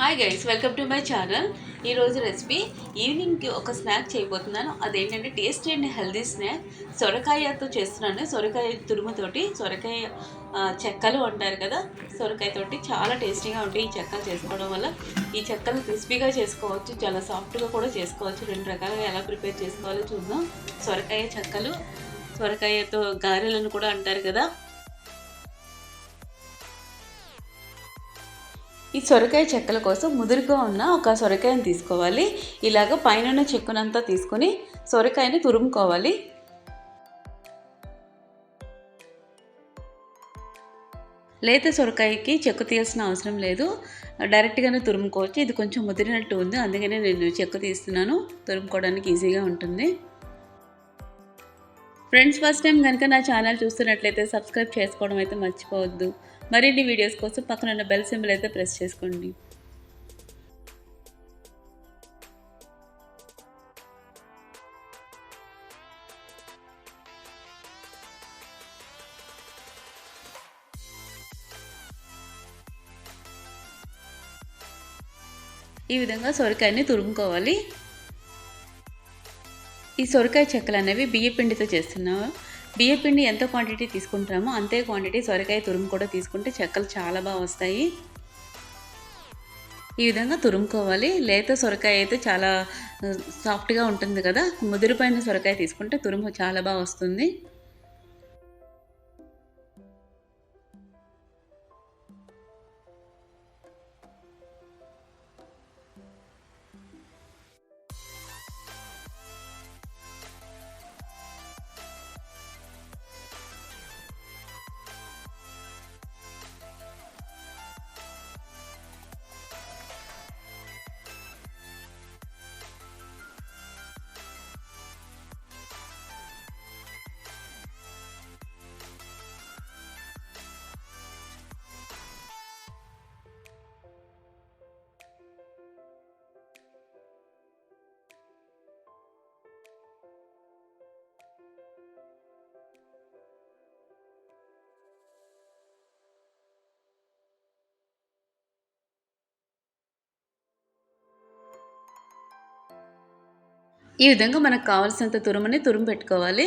Hi guys welcome to my channel ఈరోజు recipe ఈవినింగ్కి ఒక స్నాక్ చేయబోతున్నాను. అదేంటంటే టేస్టీ అండ్ హెల్దీ స్నాక్ సొరకాయతో చేస్తున్నాను. సొరకాయ తురుముతోటి సొరకాయ చెక్కలు అంటారు కదా సొరకాయతోటి చాలా టేస్టీగా ఉంటాయి ఈ చెక్కలు చేసుకోవడం వల్ల. ఈ చెక్కలు క్రిస్పీగా చేసుకోవచ్చు చాలా సాఫ్ట్గా కూడా చేసుకోవచ్చు. రెండు రకాలుగా ఎలా ప్రిపేర్ చేసుకోవాలో చూద్దాం. సొరకాయ చెక్కలు సొరకాయతో గారెలను కూడా అంటారు కదా. ఈ సొరకాయ చెక్కల కోసం ముదురుగా ఉన్న ఒక సొరకాయని తీసుకోవాలి. ఇలాగ పైన ఉన్న చెక్కునంతా తీసుకొని సొరకాయని తురుముకోవాలి. లేత సొరకాయకి చెక్కు తీయాల్సిన అవసరం లేదు. డైరెక్ట్గానే తురుముకోవచ్చు. ఇది కొంచెం ముదిరినట్టు ఉంది. అందుకనే నేను చెక్కు తీస్తున్నాను. తురుముకోవడానికి ఈజీగా ఉంటుంది. ఫ్రెండ్స్ ఫస్ట్ టైం కనుక నా ఛానల్ చూస్తున్నట్లయితే సబ్స్క్రైబ్ చేసుకోవడం అయితే మర్చిపోవద్దు. మరిన్ని వీడియోస్ కోసం పక్కన ఉన్న బెల్ సింబల్ అయితే ప్రెస్ చేసుకోండి. ఈ విధంగా సొరకాయని తురుముకోవాలి. ఈ సొరకాయ చెక్కలు అనేవి బియ్య పిండితో చేస్తున్నాము బియ్య పిండి ఎంత క్వాంటిటీ తీసుకుంటామో అంతే క్వాంటిటీ సొరకాయ తురుము కూడా తీసుకుంటే చెక్కలు చాలా బాగా వస్తాయి. ఈ విధంగా తురుముకోవాలి. లేత సొరకాయ అయితే చాలా సాఫ్ట్గా ఉంటుంది కదా. ముదిరిపోయిన సొరకాయ తీసుకుంటే తురుము చాలా బాగా వస్తుంది. ఈ విధంగా మనకు కావాల్సినంత తురుముని తురుము పెట్టుకోవాలి.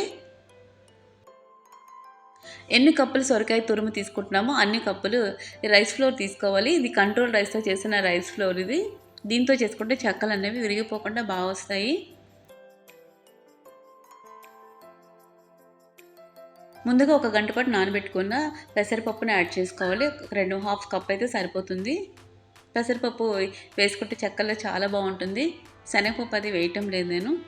ఎన్ని కప్పులు సొరకాయ తురుము తీసుకుంటున్నామో అన్ని కప్పులు రైస్ ఫ్లోర్ తీసుకోవాలి. ఇది కంట్రోల్ రైస్తో చేసిన రైస్ ఫ్లోర్ ఇది. దీంతో చేసుకుంటే చెక్కలు అనేవి విరిగిపోకుండా బాగా వస్తాయి. ముందుగా ఒక గంట పాటు నానబెట్టుకున్న పెసరపప్పుని యాడ్ చేసుకోవాలి. రెండు హాఫ్ కప్ అయితే సరిపోతుంది. పెసరపప్పు వేసుకుంటే చెక్కల్లో చాలా బాగుంటుంది. శనగపప్పు అది వేయటం లేదు నేను.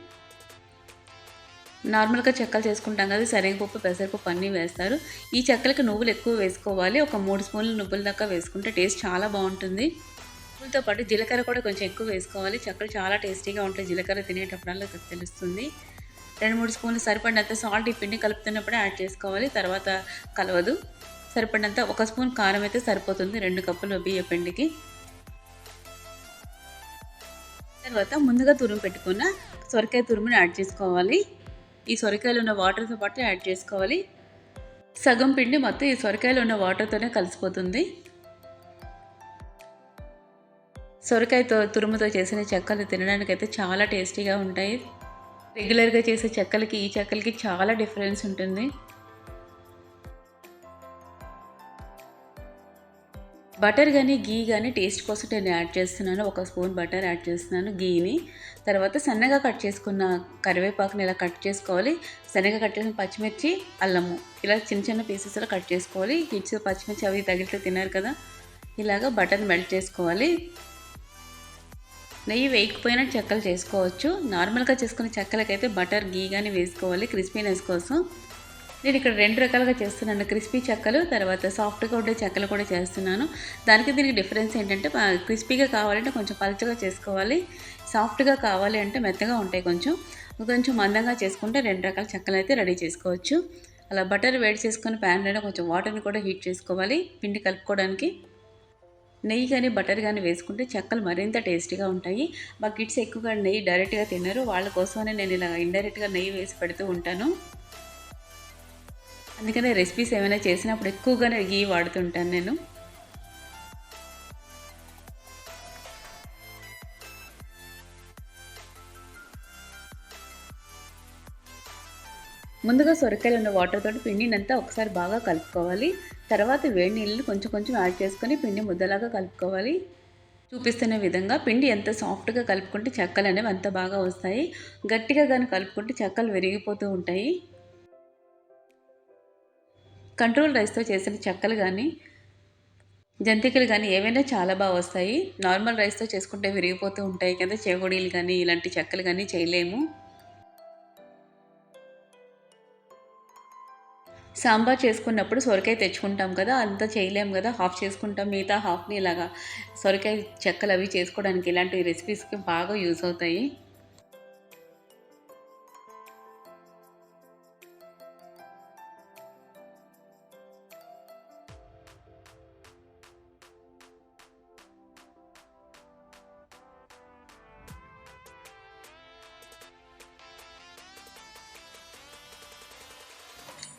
నార్మల్గా చెక్కలు చేసుకుంటాం కదా శనగపప్పు పెసరపప్పు అన్నీ వేస్తారు. ఈ చెక్కలకి నువ్వులు ఎక్కువ వేసుకోవాలి. ఒక మూడు స్పూన్లు నువ్వుల దాకా వేసుకుంటే టేస్ట్ చాలా బాగుంటుంది. నువ్వులతో పాటు జీలకర్ర కూడా కొంచెం ఎక్కువ వేసుకోవాలి. చెక్కలు చాలా టేస్టీగా ఉంటాయి. జీలకర్ర తినేటప్పుడల్లా తెలుస్తుంది. రెండు మూడు స్పూన్లు సరిపడినంత సాల్ట్ ఈ పిండి కలుపుతున్నప్పుడే యాడ్ చేసుకోవాలి. తర్వాత కలవదు. సరిపడినంత ఒక స్పూన్ కారం అయితే సరిపోతుంది. రెండు కప్పులు బియ్య పిండికి. తర్వాత ముందుగా తురుము పెట్టుకున్న సొరకాయ తురుముని యాడ్ చేసుకోవాలి. ఈ సొరకాయలు ఉన్న వాటర్తో పాటు యాడ్ చేసుకోవాలి. సగం పిండి మొత్తం ఈ సొరకాయలు ఉన్న వాటర్తోనే కలిసిపోతుంది. సొరకాయతో తురుముతో చేసిన చెక్కలు తినడానికి అయితే చాలా టేస్టీగా ఉంటాయి. రెగ్యులర్గా చేసే చెక్కలకి ఈ చెక్కలకి చాలా డిఫరెన్స్ ఉంటుంది. బటర్ కానీ గీ కానీ టేస్ట్ కోసం నేను యాడ్ చేస్తున్నాను. ఒక స్పూన్ బటర్ యాడ్ చేస్తున్నాను గీని. తర్వాత సన్నగా కట్ చేసుకున్న కరివేపాకుని ఇలా కట్ చేసుకోవాలి. సన్నగా కట్ చేసిన పచ్చిమిర్చి అల్లము. ఇలా చిన్న చిన్న పీసెస్లో కట్ చేసుకోవాలి. కిడ్స్ పచ్చిమిర్చి అవి తగిలితే తిన్నారు కదా. ఇలాగ బటర్ మెల్ట్ చేసుకోవాలి. నెయ్యి వేయకపోయినా చెక్కలు చేసుకోవచ్చు. నార్మల్గా చేసుకునే చెక్కలకైతే బటర్ గీ కానీ వేసుకోవాలి. క్రిస్పీనెస్ కోసం. నేను ఇక్కడ రెండు రకాలుగా చేస్తున్నాను. క్రిస్పీ చెక్కలు తర్వాత సాఫ్ట్గా ఉండే చెక్కలు కూడా చేస్తున్నాను. దానికి దీనికి డిఫరెన్స్ ఏంటంటే క్రిస్పీగా కావాలంటే కొంచెం పలుచగా చేసుకోవాలి. సాఫ్ట్గా కావాలి అంటే మెత్తగా ఉంటాయి కొంచెం. కొంచెం మందంగా చేసుకుంటే రెండు రకాల చెక్కలు అయితే రెడీ చేసుకోవచ్చు. అలా బటర్ వేడి చేసుకుని ప్యాన్లోనే కొంచెం వాటర్ని కూడా హీట్ చేసుకోవాలి పిండి కలుపుకోవడానికి. నెయ్యి కానీ బటర్ కానీ వేసుకుంటే చెక్కలు మరింత టేస్టీగా ఉంటాయి. మా కిడ్స్ ఎక్కువగా నెయ్యి డైరెక్ట్గా తినరు. వాళ్ళ కోసమనే నేను ఇలా ఇండైరెక్ట్గా నెయ్యి వేసి పెడుతూ ఉంటాను. అందుకనే రెసిపీస్ ఏమైనా చేసినప్పుడు ఎక్కువగానే గీ వాడుతుంటాను నేను. ముందుగా సొరకాయలు ఉన్న వాటర్ తోటి పిండినంతా ఒకసారి బాగా కలుపుకోవాలి. తర్వాత వేడి నీళ్ళు కొంచెం కొంచెం యాడ్ చేసుకొని పిండి ముద్దలాగా కలుపుకోవాలి. చూపిస్తున్న విధంగా పిండి ఎంత సాఫ్ట్గా కలుపుకుంటే చెక్కలు అనేవి అంత బాగా వస్తాయి. గట్టిగా కానీ కలుపుకుంటే చెక్కలు విరిగిపోతూ ఉంటాయి. కంట్రోల్ రైస్తో చేసిన చెక్కలు కానీ జంతికలు కానీ ఏవైనా చాలా బాగా వస్తాయి. నార్మల్ రైస్తో చేసుకుంటే విరిగిపోతూ ఉంటాయి కదా చెగుడీలు కానీ ఇలాంటి చెక్కలు కానీ చేయలేము. సాంబార్ చేసుకున్నప్పుడు సొరకాయ తెచ్చుకుంటాం కదా అంతా చేయలేము కదా హాఫ్ చేసుకుంటాం మిగతా హాఫ్ని ఇలాగా సొరకాయ చెక్కలు అవి చేసుకోవడానికి ఇలాంటి రెసిపీస్కి బాగా యూజ్ అవుతాయి.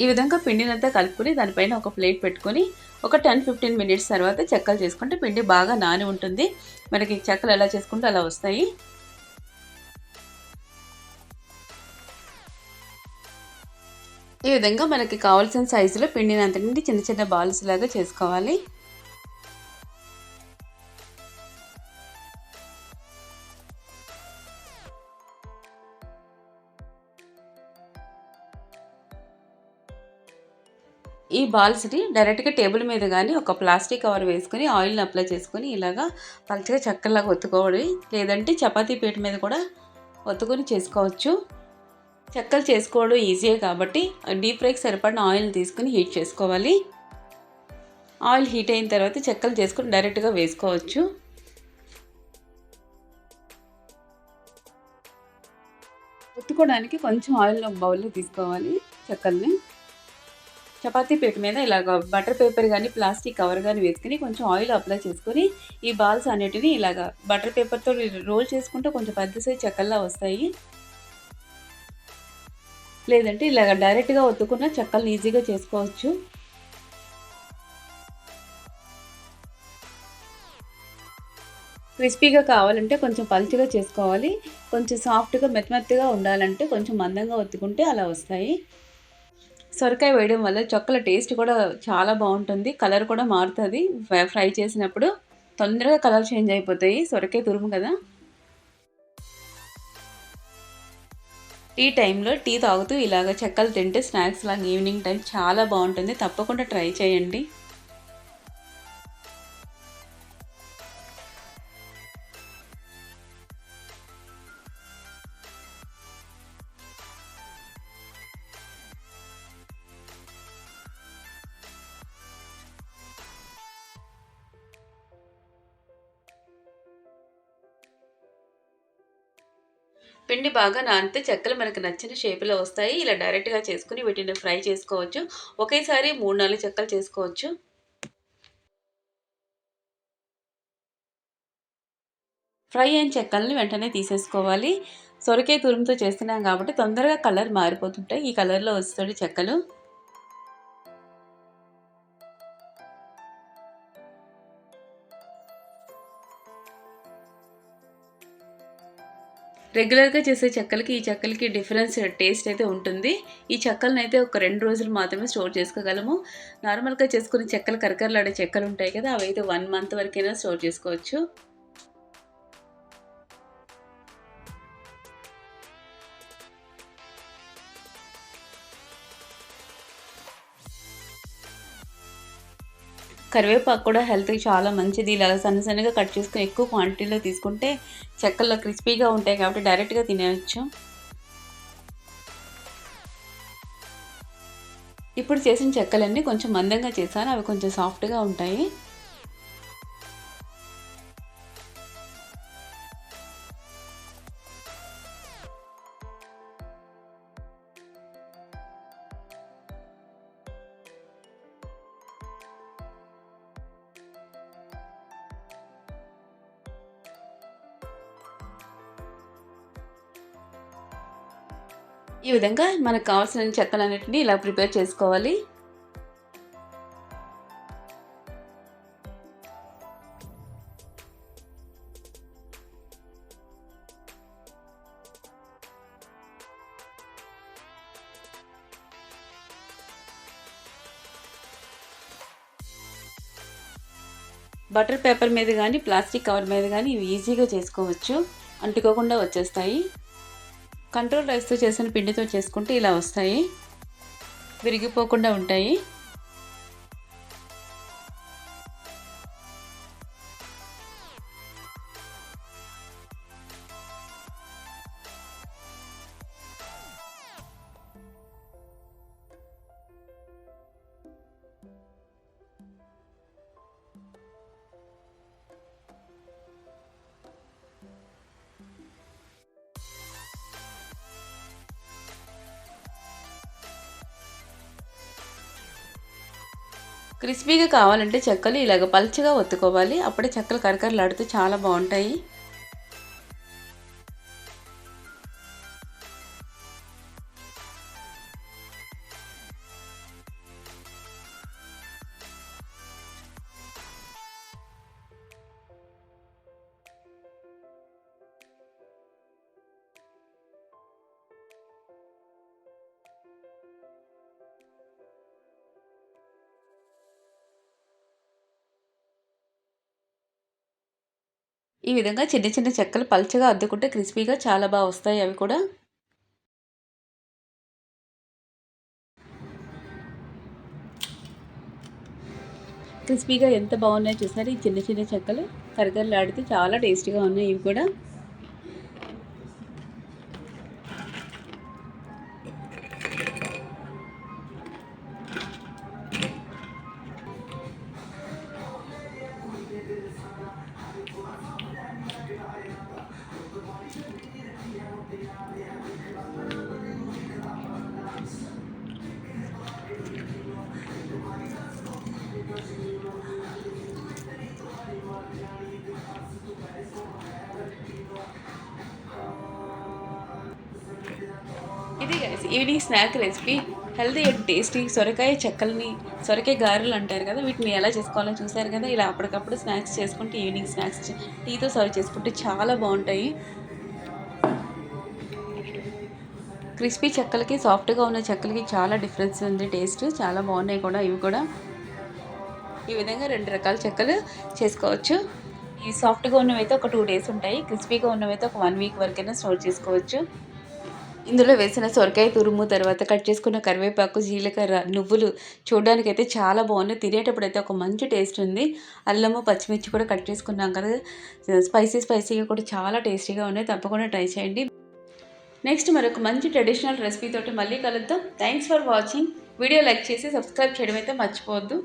ఈ విధంగా పిండినంతా కలుపుకొని దానిపైన ఒక ప్లేట్ పెట్టుకొని ఒక టెన్ ఫిఫ్టీన్ మినిట్స్ తర్వాత చెక్కలు చేసుకుంటే పిండి బాగా నాని ఉంటుంది. మనకి చెక్కలు ఎలా చేసుకుంటే అలా వస్తాయి. ఈ విధంగా మనకి కావాల్సిన సైజులో పిండిని అంతటి చిన్న చిన్న బాల్స్ లాగా చేసుకోవాలి. బాల్స్ని డైరెక్ట్గా టేబుల్ మీద కానీ ఒక ప్లాస్టిక్ కవర్ వేసుకొని ఆయిల్ని అప్లై చేసుకొని ఇలాగా పలచగా చక్కలాగా ఒత్తుకోవాలి లేదంటే చపాతీ పీట మీద కూడా ఒత్తుకొని చేసుకోవచ్చు. చెక్కలు చేసుకోవడం ఈజీయే కాబట్టి డీప్ ఫ్రైకి సరిపడిన ఆయిల్ని తీసుకుని హీట్ చేసుకోవాలి. ఆయిల్ హీట్ అయిన తర్వాత చెక్కలు చేసుకుని డైరెక్ట్గా వేసుకోవచ్చు. ఒత్తుకోవడానికి కొంచెం ఆయిల్ బౌల్లో తీసుకోవాలి చెక్కల్ని. చపాతీ పేట మీద ఇలాగ బటర్ పేపర్ కానీ ప్లాస్టిక్ కవర్ కానీ వేసుకుని కొంచెం ఆయిల్ అప్లై చేసుకొని ఈ బాల్స్ అన్నిటిని ఇలాగ బటర్ పేపర్తో రోల్ చేసుకుంటే కొంచెం పెద్ద సైజ్ చెక్కల్లా వస్తాయి. లేదంటే ఇలాగ డైరెక్ట్గా ఒత్తుకున్న చెక్కల్ని ఈజీగా చేసుకోవచ్చు. క్రిస్పీగా కావాలంటే కొంచెం పలుచగా చేసుకోవాలి. కొంచెం సాఫ్ట్గా మెత్తమెత్తగా ఉండాలంటే కొంచెం మందంగా ఒత్తుకుంటే అలా వస్తాయి. సొరకాయ వేయడం వల్ల చొక్కల టేస్ట్ కూడా చాలా బాగుంటుంది కలర్ కూడా మారుతుంది. ఫ్రై చేసినప్పుడు తొందరగా కలర్ చేంజ్ అయిపోతాయి. సొరకాయ తురుము కదా. టీ టైంలో టీ తాగుతూ ఇలాగ చెక్కలు తింటే స్నాక్స్ లాగా ఈవినింగ్ టైం చాలా బాగుంటుంది. తప్పకుండా ట్రై చేయండి. పిండి బాగా నానితే చెక్కలు మనకు నచ్చిన షేపులో వస్తాయి. ఇలా డైరెక్ట్గా చేసుకుని వీటిని ఫ్రై చేసుకోవచ్చు. ఒకేసారి మూడు నాలుగు చెక్కలు చేసుకోవచ్చు. ఫ్రై అయిన చెక్కల్ని వెంటనే తీసేసుకోవాలి. సొరకాయ తురుముతో చేస్తున్నాం కాబట్టి తొందరగా కలర్ మారిపోతుంటాయి. ఈ కలర్లో వస్తుంది చెక్కలు. రెగ్యులర్గా చేసే చెక్కలకి ఈ చెక్కలకి డిఫరెన్స్ టేస్ట్ అయితే ఉంటుంది. ఈ చెక్కలను అయితే ఒక రెండు రోజులు మాత్రమే స్టోర్ చేసుకోగలము. నార్మల్గా చేసుకునే చెక్కలు కరకరలాడే చెక్కలు ఉంటాయి కదా అవి అయితే వన్ మంత్ వరకైనా స్టోర్ చేసుకోవచ్చు. కరివేపాకు కూడా హెల్త్కి చాలా మంచిది. ఇలా సన్న సన్నగా కట్ చేసుకుని ఎక్కువ క్వాంటిటీలో తీసుకుంటే చెక్కల్లో క్రిస్పీగా ఉంటాయి కాబట్టి డైరెక్ట్గా తినేయచ్చు. ఇప్పుడు చేసిన చెక్కలన్నీ కొంచెం మందంగా చేశాను. అవి కొంచెం సాఫ్ట్గా ఉంటాయి. ఈ విధంగా మనకు కావాల్సిన చెక్కలన్నింటినీ ఇలా ప్రిపేర్ చేసుకోవాలి. బటర్ పేపర్ మీద కానీ ప్లాస్టిక్ కవర్ మీద కానీ ఇవి ఈజీగా చేసుకోవచ్చు. అంటుకోకుండా వచ్చేస్తాయి. కంట్రోల్ రైస్తో చేసిన పిండితో చేసుకుంటే ఇలా వస్తాయి. విరిగిపోకుండా ఉంటాయి. క్రిస్పీగా కావాలంటే చెక్కలు ఇలాగ పల్చగా ఒత్తుకోవాలి. అప్పుడే చెక్కలు కరకరలాడుతూ చాలా బాగుంటాయి. ఈ విధంగా చిన్న చిన్న చెక్కలు పల్చగా అద్దుకుంటే క్రిస్పీగా చాలా బాగా వస్తాయి అవి కూడా. క్రిస్పీగా ఎంత బాగున్నాయో చూసారు ఈ చిన్న చిన్న చెక్కలు కరకరలాడితే చాలా టేస్టీగా ఉన్నాయి ఇవి కూడా. Evening snack recipe healthy and tasty సొరకాయ చెక్కల్ని సొరకాయ గారెలు అంటారు కదా వీటిని ఎలా చేసుకోవాలో చూసారు కదా ఇలా అప్పటికప్పుడు స్నాక్స్ చేసుకుంటే ఈవినింగ్ స్నాక్స్ టీతో సర్వ్ చేసుకుంటే చాలా బాగుంటాయి. క్రిస్పీ చెక్కలకి సాఫ్ట్గా ఉన్న చెక్కలకి చాలా డిఫరెన్స్ ఉంది టేస్ట్ చాలా బాగున్నాయి కూడా ఇవి కూడా. ఈ విధంగా రెండు రకాల చెక్కలు చేసుకోవచ్చు. ఈ సాఫ్ట్గా ఉన్నవైతే ఒక టూ డేస్ ఉంటాయి క్రిస్పీగా ఉన్నవైతే ఒక వన్ వీక్ వరకైనా స్టోర్ చేసుకోవచ్చు. ఇందులో వేసిన సొరకాయ తురుము తర్వాత కట్ చేసుకున్న కరివేపాకు జీలకర్ర నువ్వులు చూడడానికి అయితే చాలా బాగున్నాయి. తినేటప్పుడు అయితే ఒక మంచి టేస్ట్ ఉంది. అల్లము పచ్చిమిర్చి కూడా కట్ చేసుకున్నాం కదా. స్పైసీ స్పైసీగా కూడా చాలా టేస్టీగా ఉన్నాయి. తప్పకుండా ట్రై చేయండి. నెక్స్ట్ మరొక మంచి ట్రెడిషనల్ రెసిపీతో మళ్ళీ కలుద్దాం. Thanks for watching video like చేసి సబ్స్క్రైబ్ చేయడం అయితే మర్చిపోవద్దు.